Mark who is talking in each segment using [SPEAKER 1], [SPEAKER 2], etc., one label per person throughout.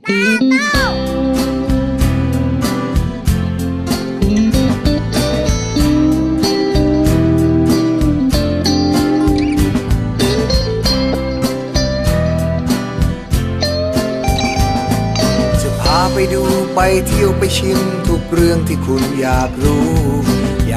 [SPEAKER 1] จะพาไปดูไปเที่ยวไปชิมทุกเรื่องที่คุณอยากรู้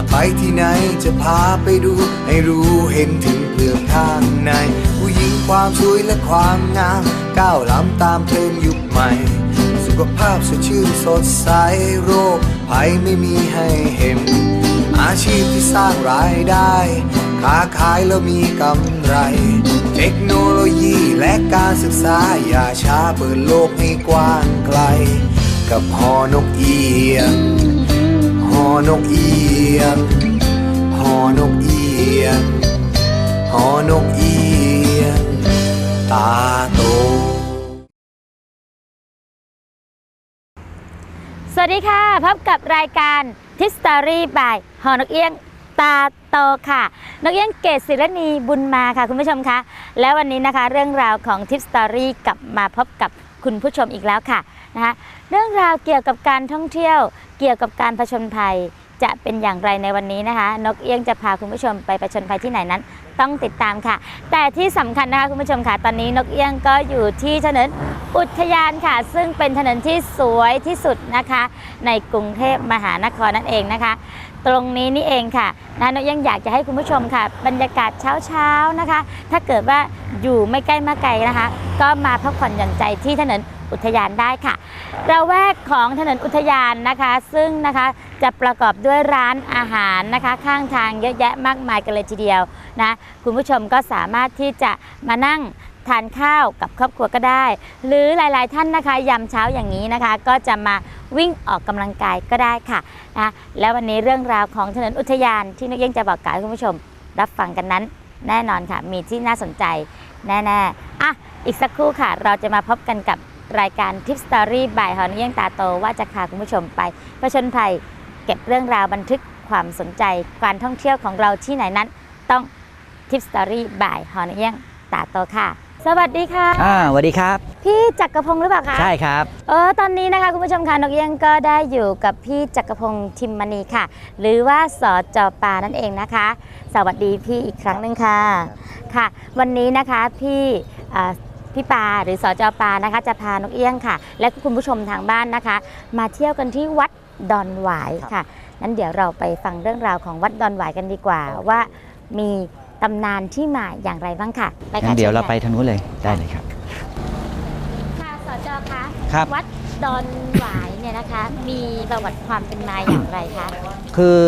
[SPEAKER 1] ากไปที่ไหนจะพาไปดู ให้รู้เห็นถึงเปลือกทางใน ผู้หญิงความสวยและความงาม ก้าวล้ำตามเทรนยุคใหม่ สุขภาพสดชื่นสดใสโรคภัยไม่มีให้เห็น อาชีพที่สร้างรายได้ค้าขายแล้วมีกำไร เทคโนโลยีและการศึกษา อย่าช้าเปิดโลกให้กว้างไกล กับหอนกเอียง อนกเอียงหอนกเอียงหอนกเอียงตาโต
[SPEAKER 2] สวัสดีค่ะพบกับรายการทิสตอรี่บายหอนกเอี้ยงตาโตค่ะนกเอี้ยงเกศศิรณีบุญมาค่ะคุณผู้ชมคะ และวันนี้นะคะเรื่องราวของทิสตอรี่กลับมาพบกับคุณผู้ชมอีกแล้วค่ะนะคะเรื่องราวเกี่ยวกับการท่องเที่ยว เกี่ยวกับการผชนภัยจะเป็นอย่างไรในวันนี้นะคะ นกเอี้ยงจะพาคุณผู้ชมไปผชนภัยที่ไหนนั้น ต้องติดตามค่ะ แต่ที่สำคัญนะคะคุณผู้ชมค่ะ ตอนนี้นกเอี้ยงก็อยู่ที่ถนนอุทยานค่ะ ซึ่งเป็นถนนที่สวยที่สุดนะคะ ในกรุงเทพมหานครนั่นเองนะคะ ตรงนี้นี่เองค่ะนะนกยังอยากจะให้คุณผู้ชมค่ะ บรรยากาศเช้าๆนะคะ ถ้าเกิดว่าอยู่ไม่ใกล้มาไกลนะคะ ก็มาพักผ่อนหย่อนใจที่ถนน อุทยานได้ค่ะระแวกของถนนอุทยานนะคะ ซึ่งนะคะจะประกอบด้วยร้านอาหารนะคะ ข้างทางเยอะแยะมากมายกันเลยทีเดียวนะคุณผู้ชมก็สามารถที่จะมานั่งทานข้าวกับครอบครัวก็ได้ หรือหลาย ๆ ท่านนะคะยามเช้าอย่างนี้นะคะ ก็จะมาวิ่งออกกำลังกายก็ได้ค่ะนะแล้ววันนี้เรื่องราวของถนนอุทยานที่นกเอี้ยงจะบอกกล่าวให้คุณผู้ชม รับฟังกันนั้น แน่นอนค่ะ มีที่น่าสนใจแน่ๆอะอีกสักครู่ค่ะ เราจะมาพบกันกับ รายการทิปสตอรี่บ่ายหอนเอี้ยงตาโตว่าจะพาคุณผู้ชมไปผชนภัยเก็บเรื่องราวบันทึกความสนใจการท่องเที่ยวของเราที่ไหนนั้น ต้องทิปสตอรี่บ่ายหอนเอี้ยงตาโตค่ะ สวัสดีค่ะ
[SPEAKER 3] อ่าสวัสดีครับ
[SPEAKER 2] พี่จักรพงศ์หรือเปล่าคะ
[SPEAKER 3] ใช่ครับ
[SPEAKER 2] เออตอนนี้นะคะคุณผู้ชมคะนกเอี้ยงก็ได้อยู่กับพี่จักรพงศ์ทิมมณีค่ะ หรือว่าสอจอปานั่นเองนะคะ สวัสดีพี่อีกครั้งหนึ่งค่ะค่ะ วันนี้นะคะพี่อ่า พี่ปาหรือสอจอปานะคะ จะพานกเอี้ยงค่ะ และคุณผู้ชมทางบ้านนะคะ มาเที่ยวกันที่วัดดอนหวายค่ะนั้นเดี๋ยวเราไปฟังเรื่องราวของวัดดอนหวายกันดีกว่า ว่ามีตำนานที่มาอย่างไรบ้างค่ะไป
[SPEAKER 3] งั้
[SPEAKER 2] ค่ะ
[SPEAKER 3] นเดี๋ยวเรา
[SPEAKER 2] ชิญ
[SPEAKER 3] ไป
[SPEAKER 2] ค่ะ
[SPEAKER 3] ทางนู้นเลยได้เลยครับ
[SPEAKER 2] ค่ะสจคะ
[SPEAKER 3] ครับ
[SPEAKER 2] วัดดอนหวายเนี่ยนะคะมีประวัติความเป็นมาอย่างไรคะ
[SPEAKER 3] คือ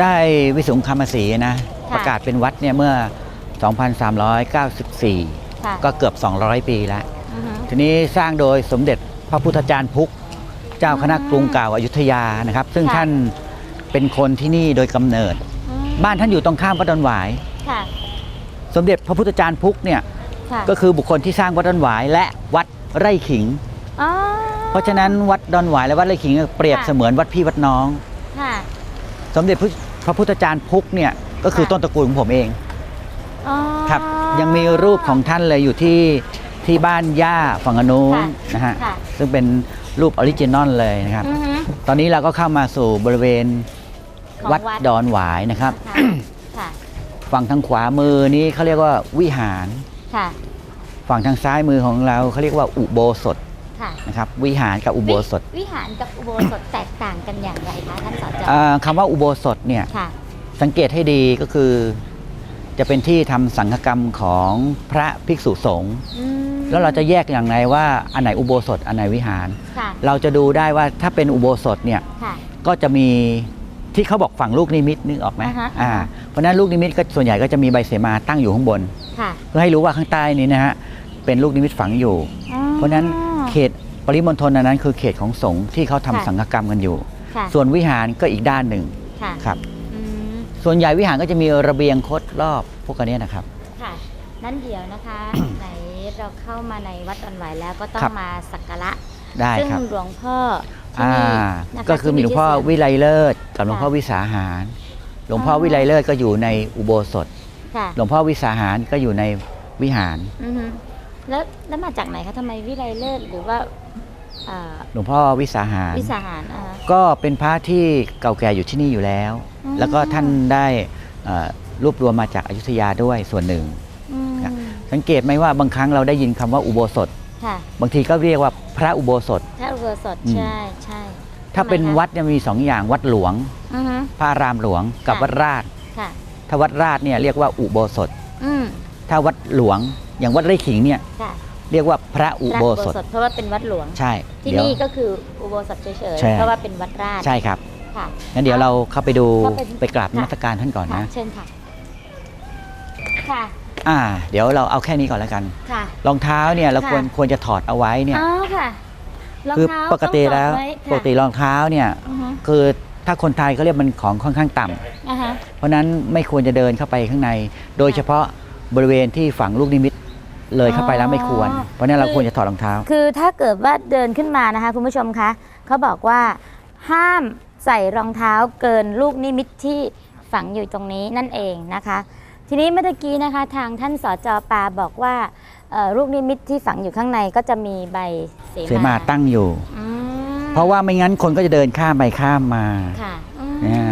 [SPEAKER 3] ได้วิสุงคามสีนะ
[SPEAKER 2] ค่ะ
[SPEAKER 3] ประกาศเป็นวัดเนี่ยเมื่อ 2394
[SPEAKER 2] ค่ะ
[SPEAKER 3] ก็เกือบ 200 ปีแล้ว
[SPEAKER 2] อือฮึ
[SPEAKER 3] ทีนี้สร้างโดยสมเด็จพระพุทธจารย์พุก เจ้าคณะ
[SPEAKER 2] อืม
[SPEAKER 3] กรุงเก่าอายุทยานะครับ ซึ่ง
[SPEAKER 2] ค่ะ
[SPEAKER 3] ท่านเป็นคนที่นี่โดยกำเนิด
[SPEAKER 2] อืม
[SPEAKER 3] บ้านท่านอยู่ตรงข้ามวัดดอนหวาย
[SPEAKER 2] ค่ะ
[SPEAKER 3] สมเด็จพระพุทธจารย์พุกเนี่ย
[SPEAKER 2] ค่ะ
[SPEAKER 3] ก็คือบุคคลที่สร้างวัดดอนหวาย และวัดไร่ขิง
[SPEAKER 2] อ๋อ
[SPEAKER 3] เพราะฉะนั้นวัดดอนหวายและวัดไร่ขิงเปรียบ
[SPEAKER 2] ค่ะ
[SPEAKER 3] เสมือนวัดพี่วัดน้อง
[SPEAKER 2] ค่ะ
[SPEAKER 3] สมเด็จพระพระพุทธจารย์พุกเนี่ยก็คือ
[SPEAKER 2] ค่ะ
[SPEAKER 3] ต้นตระกูลของผมเอง
[SPEAKER 2] อ๋อ
[SPEAKER 3] ครับ ยังมีรูปของท่านเลยอยู่ที่ที่บ้านย่าฝั่งอนุน
[SPEAKER 2] ค่ะ
[SPEAKER 3] นะฮะ
[SPEAKER 2] ค่ะ
[SPEAKER 3] ซึ่งเป็นรูปออริจินอลเลยนะครับ
[SPEAKER 2] อือฮึ
[SPEAKER 3] ตอนนี้เราก็เข้ามาสู่บริเวณ
[SPEAKER 2] ของ
[SPEAKER 3] วัดดอนหวายนะครับ
[SPEAKER 2] ค่ะค่ะ
[SPEAKER 3] ฝั่งทางขวามือนี้เขาเรียกว่าวิหาร
[SPEAKER 2] ค่ะ
[SPEAKER 3] ฝั่งทางซ้ายมือของเราเขาเรียกว่าอุโบสถ
[SPEAKER 2] ค่ะ
[SPEAKER 3] นะครับ วิหารกับอุโบสถ
[SPEAKER 2] วิวิหารกับอุโบสถแตกต่างกันอย่างไรคะท่านสจ
[SPEAKER 3] อ่าคำว่าอุโบสถเนี่ย
[SPEAKER 2] ค่ะ
[SPEAKER 3] สังเกตให้ดีก็คือ จะเป็นที่ทำสังฆกรรมของพระภิกษุสงฆ์
[SPEAKER 2] อืม
[SPEAKER 3] แล้วเราจะแยกอย่างไรว่าอันไหนอุโบสถอันไหนวิหาร
[SPEAKER 2] ค่ะ
[SPEAKER 3] เราจะดูได้ว่าถ้าเป็นอุโบสถเนี่ย
[SPEAKER 2] ค่ะ
[SPEAKER 3] ก็จะมีที่เขาบอกฝั่งลูกนิมิตนึกออกไหม
[SPEAKER 2] อ่าฮะ
[SPEAKER 3] อ่า
[SPEAKER 2] อ่าฮะ
[SPEAKER 3] เพราะฉะนั้นลูกนิมิตก็ส่วนใหญ่ก็จะมีใบเสมาตั้งอยู่ข้างบน
[SPEAKER 2] ค่ะ
[SPEAKER 3] เพื่อให้รู้ว่าข้างใต้นี้นะฮะเป็นลูกนิมิตฝังอยู่
[SPEAKER 2] อ๋อ
[SPEAKER 3] เพราะฉะนั้นเขตปริมณฑลอันนั้นคือเขตของสงฆ์ที่เขาทำ
[SPEAKER 2] ค่ะ
[SPEAKER 3] สังฆกรรมกันอยู่
[SPEAKER 2] ค่ะ
[SPEAKER 3] ส่วนวิหารก็อีกด้านหนึ่ง
[SPEAKER 2] ค่ะ
[SPEAKER 3] ครับ
[SPEAKER 2] อืม
[SPEAKER 3] ส่วนใหญ่วิหารก็จะมีระเบียงคดรอบพวกอันเนี้ยนะครับ
[SPEAKER 2] ค่ะ นั่นเดี๋ยวนะคะ ไหนเราเข้ามาในวัดดอนไหวายแล้วก็ต้อ
[SPEAKER 3] ครั
[SPEAKER 2] ง
[SPEAKER 3] บ
[SPEAKER 2] มาสักการะ
[SPEAKER 3] ได้
[SPEAKER 2] ซึ่ง
[SPEAKER 3] ครับ
[SPEAKER 2] หลวงพ่อที่
[SPEAKER 3] อ่า
[SPEAKER 2] นี่นะคะ
[SPEAKER 3] ก็คือมีหลวงพ่อ
[SPEAKER 2] ที่
[SPEAKER 3] วิไลเลิศกับหลวงพ่อ
[SPEAKER 2] ค่ะ
[SPEAKER 3] วิสาหาร หลวงพ่อ
[SPEAKER 2] อ๋อ
[SPEAKER 3] วิไลเลิศก็อยู่ในอุโบสถ
[SPEAKER 2] ค่ะ
[SPEAKER 3] หลวงพ่อวิสาหารก็อยู่ในวิหาร
[SPEAKER 2] อือฮึแล้วแล้วมาจากไหนคะทำไมวิไลเลิศหรือว่าอ่า
[SPEAKER 3] หลวงพ่อวิสาหาร
[SPEAKER 2] วิสาหารอ่า
[SPEAKER 3] ก็เป็นพระที่เก่าแก่อยู่ที่นี่อยู่แล้ว
[SPEAKER 2] อืม
[SPEAKER 3] แล้วก็ท่านได้เอ่อรวบรวมมาจากอายุทยาด้วยส่วนหนึ่ง
[SPEAKER 2] อืม
[SPEAKER 3] ครับสังเกตไหมว่าบางครั้งเราได้ยินคำว่าอุโบสถ
[SPEAKER 2] ค่ะ
[SPEAKER 3] บางทีก็เรียกว่าพระอุโบสถ
[SPEAKER 2] ถ้าอุโบสถ
[SPEAKER 3] อืม
[SPEAKER 2] ใช่ใช่
[SPEAKER 3] ถ้าเป็น
[SPEAKER 2] ทำไมคะ
[SPEAKER 3] วัดเนี่ยมีสองอย่างวัดหลวง
[SPEAKER 2] อือฮึ
[SPEAKER 3] พระอารามหลวงกับ
[SPEAKER 2] ค่ะ
[SPEAKER 3] วัดราช
[SPEAKER 2] ค่ะ
[SPEAKER 3] ถ้าวัดราชเนี่ยเรียกว่าอุโบสถ
[SPEAKER 2] อืม
[SPEAKER 3] ถ้าวัดหลวง อย่างวัดไร่ขิงเนี่ย
[SPEAKER 2] ค่ะ
[SPEAKER 3] เรียกว่าพระอุ
[SPEAKER 2] พระ
[SPEAKER 3] โบสถ
[SPEAKER 2] เพราะว่าเป็นวัดหลวง
[SPEAKER 3] ใช่
[SPEAKER 2] ที่
[SPEAKER 3] เดี๋ยว
[SPEAKER 2] นี่ก็คืออุโบสถเฉย
[SPEAKER 3] ใช่
[SPEAKER 2] ๆเพราะว่าเป็นวัดราช
[SPEAKER 3] ใช่ครับ
[SPEAKER 2] ค่ะ
[SPEAKER 3] งั้นเดี๋ยวเราเข้าไปดู
[SPEAKER 2] เข้าไป
[SPEAKER 3] ไปกราบน
[SPEAKER 2] ค่ะ
[SPEAKER 3] มัสการท่านก่อน
[SPEAKER 2] ค่ะ
[SPEAKER 3] นะ
[SPEAKER 2] เชิญค่ะ ค่ะ
[SPEAKER 3] อ่า เดี๋ยวเราเอาแค่นี้ก่อนแล้วกัน
[SPEAKER 2] ค่ะ
[SPEAKER 3] รองเท้าเนี่ยเรา
[SPEAKER 2] ค่ะ
[SPEAKER 3] ควรควรจะถอดเอาไว้เนี่ย
[SPEAKER 2] อ๋อค่ะรอง
[SPEAKER 3] คือ
[SPEAKER 2] เท้า
[SPEAKER 3] ปกติ
[SPEAKER 2] อง
[SPEAKER 3] แล้ว
[SPEAKER 2] ถอดไค่ะ
[SPEAKER 3] ปกติรองเท้าเนี่ย
[SPEAKER 2] อือฮึ
[SPEAKER 3] คือถ้าคนไทยเขาเรียกมันของค่อนข้างต่ำ
[SPEAKER 2] อ่าฮะ
[SPEAKER 3] เพราะฉะนั้นไม่ควรจะเดินเข้าไปข้างใน โดยเฉพาะบริเวณที่ฝังลูกนิมิตเลยเข้าไปแล้วไม่ควร
[SPEAKER 2] อ๋อ
[SPEAKER 3] เพราะฉะนั้นเราควรจะถอดรองเท้า
[SPEAKER 2] คือถ้าเกิดว่าเดินขึ้นมานะคะคุณผู้ชมคะเขาบอกว่าห้าม ใส่รองเท้าเกินลูกนิมิตที่ฝังอยู่ตรงนี้นั่นเองนะคะ ทีนี้เมื่อตะกี้นะคะทางท่านสจปาบอกว่าเอ่อลูกนิมิตที่ฝังอยู่ข้างในก็จะมีใบเส
[SPEAKER 3] เสมาตั้งอยู่
[SPEAKER 2] อืม
[SPEAKER 3] เพราะว่าไม่งั้นคนก็จะเดินข้ามไปข้ามมา
[SPEAKER 2] ค่ะอืม
[SPEAKER 3] เนี่ย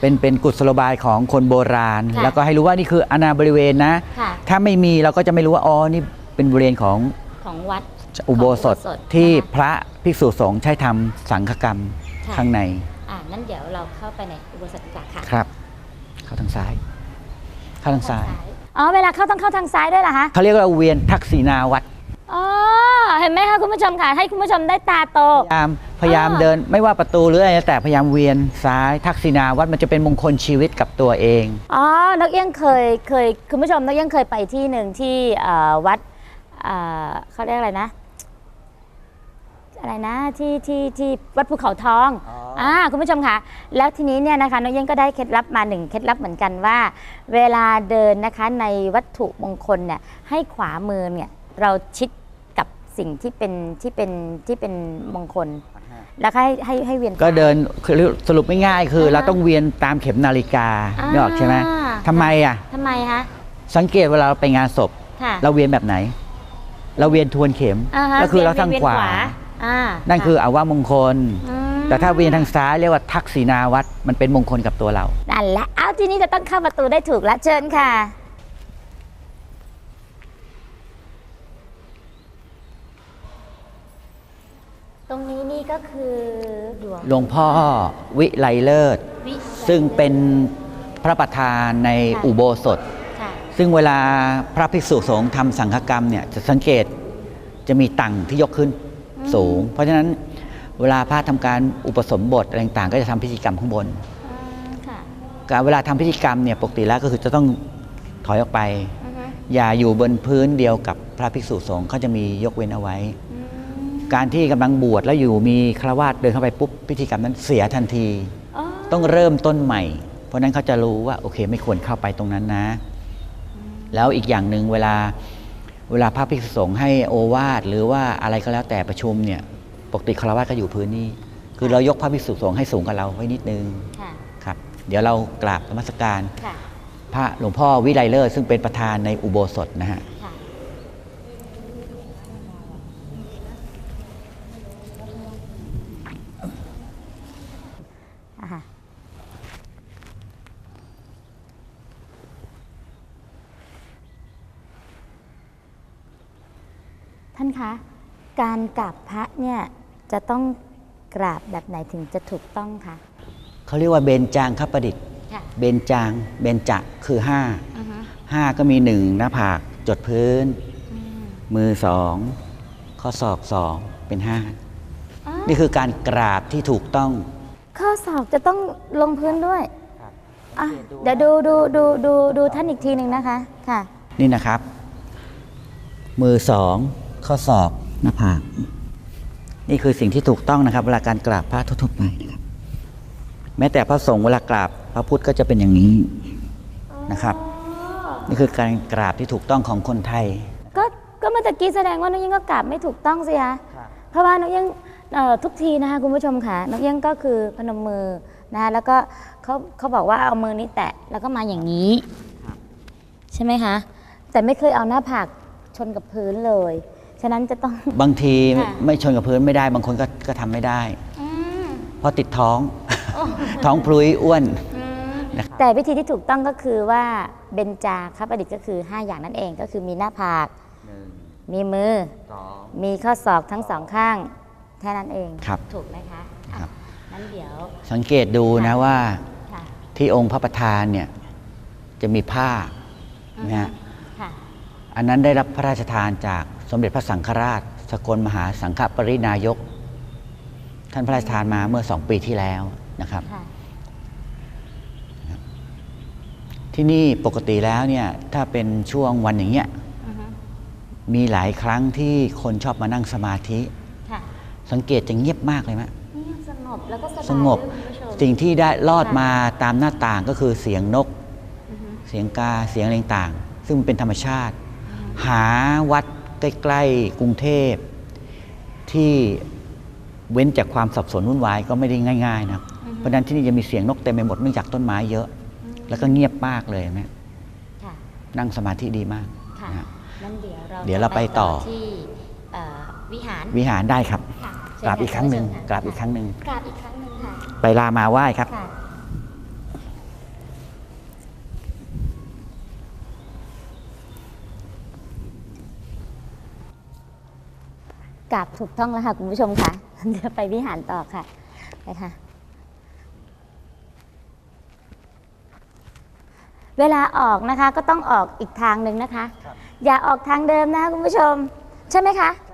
[SPEAKER 3] เป็นเป็นกุศโลบายของคนโบราณ
[SPEAKER 2] ค่ะ
[SPEAKER 3] แล้วก็ให้รู้ว่านี่คืออาณาบริเวณนะ
[SPEAKER 2] ค่ะ
[SPEAKER 3] ถ้าไม่มีเราก็จะไม่รู้ว่าอ๋อนี่เป็นบริเวณของ
[SPEAKER 2] ของวัด
[SPEAKER 3] อุโบสถ
[SPEAKER 2] ของอุโบสถ
[SPEAKER 3] ที่
[SPEAKER 2] นะคะ
[SPEAKER 3] พระภิกษุสงฆ์ใช้ทำสังฆกรรม
[SPEAKER 2] ค่ะ
[SPEAKER 3] ข้างใน
[SPEAKER 2] อ่านั่นเดี๋ยวเราเข้าไปในอุโบสถดีกว่าค่ะ
[SPEAKER 3] ครับ เข้าทางซ้าย เข้าทางซ้าย
[SPEAKER 2] อ๋อเวลาเข้าต้องเข้าทางซ้ายด้วยเหรอคะ
[SPEAKER 3] เขาเรียกว่าเวียนทักษิณาวัด
[SPEAKER 2] อ๋อเห็นไหมคะคุณผู้ชมค่ะให้คุณผู้ชมได้ตาโต
[SPEAKER 3] พยายามพยายามเดินไม่ว่าประตูหรืออะไรแล้วแต่พยายามเวียนซ้ายทักษิณาวัดมันจะเป็นมงคลชีวิตกับตัวเอง
[SPEAKER 2] อ๋อนกเอี้ยงเคยเคยคุณผู้ชมนกเอี้ยงเคยไปที่หนึ่งที่เอ่อวัดเอ่อเขาเรียกอะไรนะ อะไรนะที่ที่ที่วัดภูเขาทองอ่าคุณผู้ชมค่ะแล้วทีนี้เนี่ยนะคะนกเอี้ยงก็ได้เคล็ดลับมาหนึ่งเคล็ดลับเหมือนกันว่า เวลาเดินนะคะในวัตถุมงคลเนี่ยให้ขวามือเนี่ยเราชิดกับสิ่งที่เป็นที่เป็นที่เป็นมงคล แล้วก็ให้ให้ให้เวียน
[SPEAKER 3] ก็เดินคือสรุปไม่ง่ายคือ
[SPEAKER 2] อ่าฮะ
[SPEAKER 3] เราต้องเวียนตามเข็มนาฬิกา
[SPEAKER 2] อ่า
[SPEAKER 3] ไม่ออกใช่ไหมทำไมอะ
[SPEAKER 2] ทำไมคะ
[SPEAKER 3] สังเกตเวลาเราไปงานศพ
[SPEAKER 2] ค่ะ
[SPEAKER 3] เราเวียนแบบไหน เราเวียนทวนเข็มา
[SPEAKER 2] ฮะ
[SPEAKER 3] ก็คือเราทาง
[SPEAKER 2] วียน
[SPEAKER 3] ขวา
[SPEAKER 2] อ่า
[SPEAKER 3] นั่นคืออาวามงคล
[SPEAKER 2] ม
[SPEAKER 3] แต่ถ้าเวียนทางซ้ายเรียกว่าทักษิณาวัดมันเป็นมงคลกับตัวเรา
[SPEAKER 2] นั่นแหละเอาทีนี้จะต้องเข้าประตูได้ถูกแล้วเชิญค่ะ ตรงนี้นี่ก็คือหลวง
[SPEAKER 3] หลวงพ่อวิไลเลิศ
[SPEAKER 2] วิ
[SPEAKER 3] ซึ่งเป็นพระประธานใน
[SPEAKER 2] ค่ะ
[SPEAKER 3] อุโบสถ
[SPEAKER 2] ค่ะ
[SPEAKER 3] ซึ่งเวลาพระภิกษุสงฆ์ทำสังฆกรรมเนี่ยจะสังเกตจะมีตังที่ยกขึ้นสูง เพราะฉะนั้น เวลาพระทำการอุปสมบทอะไรต่างๆก็จะทำพิธีกรรมข้างบน
[SPEAKER 2] อืมค่ะ
[SPEAKER 3] การเวลาทำพิธีกรรมเนี่ยปกติแล้วก็คือจะต้องถอยออกไป
[SPEAKER 2] อือฮึ
[SPEAKER 3] อย่าอยู่บนพื้นเดียวกับพระภิกษุสงฆ์เขาจะมียกเว้นเอาไว้
[SPEAKER 2] อืม
[SPEAKER 3] การที่กำลังบวชแล้วอยู่มีฆราวาสเดินเข้าไปปุ๊บพิธีกรรมนั้นเสียทันที
[SPEAKER 2] อ๋อ
[SPEAKER 3] ต้องเริ่มต้นใหม่ เพราะฉะนั้นเขาจะรู้ว่าโอเคไม่ควรเข้าไปตรงนั้นนะ แล้วอีกอย่างหนึ่งเวลาเวลาพระภิกษุสงฆ์ให้โอวาทหรือว่าอะไรก็แล้วแต่ประชุมเนี่ย ปกติฆราวาสก็อยู่พื้นนี้คือเรายกพระภิกษุสงฆ์ให้สูงกับเราไว้นิดนึง
[SPEAKER 2] ค่ะ
[SPEAKER 3] ครับ เดี๋ยวเรากราบนมัสการ
[SPEAKER 2] ค่ะ
[SPEAKER 3] พระหลวงพ่อวิไลเลิศซึ่งเป็นประธานในอุโบสถนะฮะ
[SPEAKER 2] ค่ะ อ่าฮะท่านคะ การกราบพระเนี่ย จะต้องกราบแบบไหนถึงจะถูกต้องคะ
[SPEAKER 3] เขาเรียกว่าเบญจางคประดิษฐ์
[SPEAKER 2] ค่ะ
[SPEAKER 3] เบญจางเบญจะคือห้า
[SPEAKER 2] อือฮึ
[SPEAKER 3] ห้าก็มีหนึ่งหน้าผากจดพื้น
[SPEAKER 2] อืม
[SPEAKER 3] มือสองข้อศอกสองเป็นห้า
[SPEAKER 2] อ๋อ
[SPEAKER 3] นี่คือการกราบที่ถูกต้อง
[SPEAKER 2] ข้อศอกจะต้องลงพื้นด้วย
[SPEAKER 3] ครับ
[SPEAKER 2] อะเดี๋ยวดูดูดูดูดูท่านอีกทีหนึ่งนะคะ ค่ะ
[SPEAKER 3] นี่นะครับ มือสองข้อศอกหน้าผาก นี่คือสิ่งที่ถูกต้องนะครับเวลาการกราบพระทั่วๆไปนะครับแม้แต่พระสงฆ์เวลากราบพระพุทธก็จะเป็นอย่างนี้นะครับ นี่คือการกราบที่ถูกต้องของคนไทย
[SPEAKER 2] ก็ก็เมื่อตะกี้แสดงว่านกเอี้ยงก็กราบไม่ถูกต้องสิคะเพราะว่านกเอี้ยงเอ่อทุกทีนะคะคุณผู้ชมค่ะนกเอี้ยงก็คือพนมมือนะคะแล้วก็เขาเขาบอกว่าเอามือนี้แตะแล้วก็มาอย่างนี้ ใช่ไหมคะแต่ไม่เคยเอาหน้าผากชนกับพื้นเลย ฉะนั้นจะต้อง
[SPEAKER 3] บางที
[SPEAKER 2] ค่ะ
[SPEAKER 3] ไม่ชนกับพื้นไม่ได้ บางคนก็ก็ทำไม่ได้
[SPEAKER 2] อืม
[SPEAKER 3] เพราะติดท้อง ท้องพลุยอ้วนนะครับ
[SPEAKER 2] แต่วิธีที่ถูกต้องก็คือว่าเบญจาคประดิษฐ์ก็คือ 5 อย่างนั่นเองก็คือมีหน้าผาก มีมือ มีข้อศอกทั้งสองข้าง แค่นั้นเอง
[SPEAKER 3] ครับ
[SPEAKER 2] ถูกไหมคะอะ
[SPEAKER 3] ครับ
[SPEAKER 2] นั้นเดี๋ยว
[SPEAKER 3] สังเกตดูนะว่า
[SPEAKER 2] ค่ะ
[SPEAKER 3] ที่องค์พระประธานเนี่ยจะมีผ้านะฮะ
[SPEAKER 2] ค่ะ
[SPEAKER 3] อันนั้นได้รับพระราชทานจากส มเด็จพระสังฆราช สกลมหาสังฆปรินายก ท่านพระราชทานมาเมื่อสองปีที่แล้วนะครับ
[SPEAKER 2] ค่ะ
[SPEAKER 3] ที่นี่ปกติแล้วเนี่ยถ้าเป็นช่วงวันอย่างเงี้ย
[SPEAKER 2] อือฮึ
[SPEAKER 3] มีหลายครั้งที่คนชอบมานั่งสมาธิ
[SPEAKER 2] ค่ะ
[SPEAKER 3] สังเกตจะเงียบมากเลยไหม
[SPEAKER 2] นี่สงบแล้วก็สบาย
[SPEAKER 3] สงบ
[SPEAKER 2] ด้วยคุณผู้ชม
[SPEAKER 3] สิ่งที่ได้ลอด
[SPEAKER 2] ค่ะ
[SPEAKER 3] มาตามหน้าต่างก็คือเสียงนก
[SPEAKER 2] อือฮึ
[SPEAKER 3] เสียงกา เสียงอะไรต่างๆซึ่งมันเป็นธรรมชาติ หาวัด ใกล้ๆกรุงเทพที่เว้นจากความสับสนวุ่นวายก็ไม่ได้ง่ายๆนะครับเพราะฉะนั้นที่นี่จะมีเสียงนกเต็มไปหมดเนื่องจากต้นไม้เยอะ แล้วก็เงียบมากเลยไหม
[SPEAKER 2] ค่ะ
[SPEAKER 3] นั่งสมาธิดีมาก
[SPEAKER 2] ค่ะ
[SPEAKER 3] นะฮะ
[SPEAKER 2] นั่นเดี๋ยวเรา
[SPEAKER 3] เดี๋ยวเราไปต่อ
[SPEAKER 2] ที่เอ่อวิหาร
[SPEAKER 3] วิหารได้ครับ
[SPEAKER 2] ค่ะเชิญ
[SPEAKER 3] กราบอีกครั้งหนึ่ง
[SPEAKER 2] เชิญ
[SPEAKER 3] กราบอีกครั้งหนึ่ง
[SPEAKER 2] กราบอีกครั้งหนึ่งค่ะ
[SPEAKER 3] ไปลามาไหว้ครับ
[SPEAKER 2] ค่ะ กราบถูกต้องแล้วค่ะคุณผู้ชมค่ะเดี๋ยวไปวิหารต่อค่ะไปค่ะ เวลาออกนะคะก็ต้องออกอีกทางหนึ่งนะคะ อย่าออกทางเดิมนะคะคุณผู้ชม ใช่ไหมคะ
[SPEAKER 3] ใช่